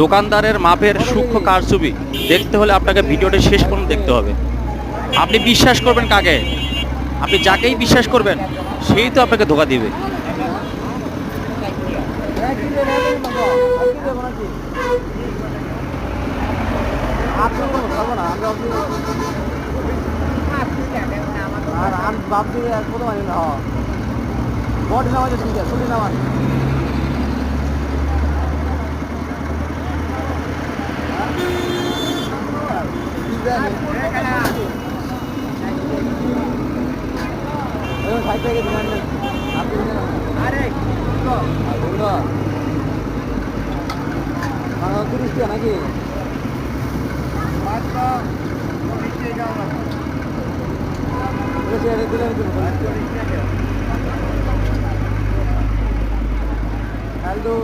দোকানদারের মাপের সূক্ষ্ম কারচুপি। দেখতে হলে আপনাকে ভিডিওটি শেষ পর্যন্ত দেখতে হবে। আপনি বিশ্বাস করবেন কাকে? আপনি যাকেই বিশ্বাস করবেন, সেই তো আপনাকে ধোকা দিবে। আর আমি ভাবছি কত মানি না বডি নামাজ ঠিক আছে ছুটি নামাজ সাইড থেকে দোকান আপনি আরে তিরিশ টাকা নাকি। কাল তো